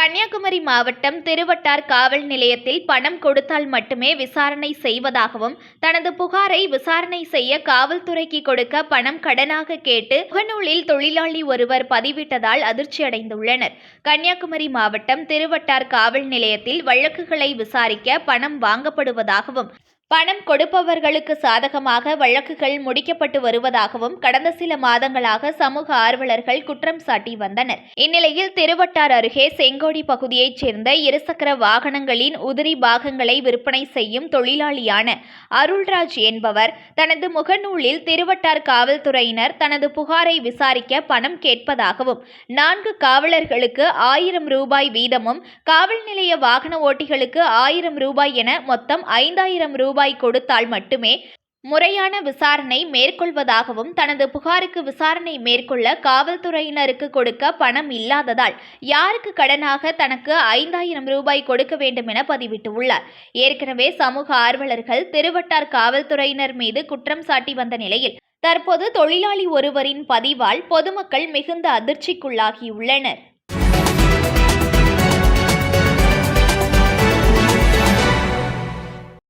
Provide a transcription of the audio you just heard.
கன்னியாகுமரி மாவட்டம் திருவட்டார் காவல் நிலையத்தில் பணம் கொடுத்தால் மட்டுமே விசாரணை செய்வதாகவும் தனது புகாரை விசாரணை செய்ய காவல்துறைக்கு கொடுக்க பணம் கடனாக கேட்டு முகநூலில் தொழிலாளி ஒருவர் பதிவிட்டதால் அதிர்ச்சியடைந்துள்ளனர் கன்னியாகுமரி மாவட்டம் திருவட்டார் காவல் நிலையத்தில் வழக்குகளை விசாரிக்க பணம் வாங்கப்படுவதாகவும் பணம் கொடுப்பவர்களுக்கு சாதகமாக வழக்குகள் முடிக்கப்பட்டு வருவதாகவும் கடந்த சில மாதங்களாக சமூக ஆர்வலர்கள் குற்றம் சாட்டி வந்தனர். இந்நிலையில் திருவட்டார் அருகே செங்கோடி பகுதியைச் சேர்ந்த இருசக்கர வாகனங்களின் உதிரி பாகங்களை விற்பனை செய்யும் தொழிலாளியான அருள்ராஜ் என்பவர் தனது முகநூலில் திருவட்டார் காவல்துறையினர் தனது புகாரை விசாரிக்க பணம் கேட்பதாகவும் நான்கு காவலர்களுக்கு ஆயிரம் ரூபாய் வீதமும் காவல் நிலைய வாகன ஓட்டிகளுக்கு ஆயிரம் ரூபாய் என மொத்தம் ஐந்தாயிரம் ரூபாய் ரூபாய் கொடுத்தால் மட்டுமே முறையான விசாரணை மேற்கொள்வதாகவும் தனது புகாருக்கு விசாரணை மேற்கொள்ள காவல்துறையினருக்கு கொடுக்க பணம் இல்லாததால் யாருக்கு கடனாக தனக்கு ஐந்தாயிரம் ரூபாய் கொடுக்க வேண்டும் என பதிவிட்டுள்ளார். ஏற்கனவே சமூக ஆர்வலர்கள் திருவட்டார் காவல்துறையினர் மீது குற்றம் சாட்டி வந்த நிலையில் தற்போது தொழிலாளி ஒருவரின் பதிவால் பொதுமக்கள் மிகுந்த அதிர்ச்சிக்குள்ளாகியுள்ளனர்.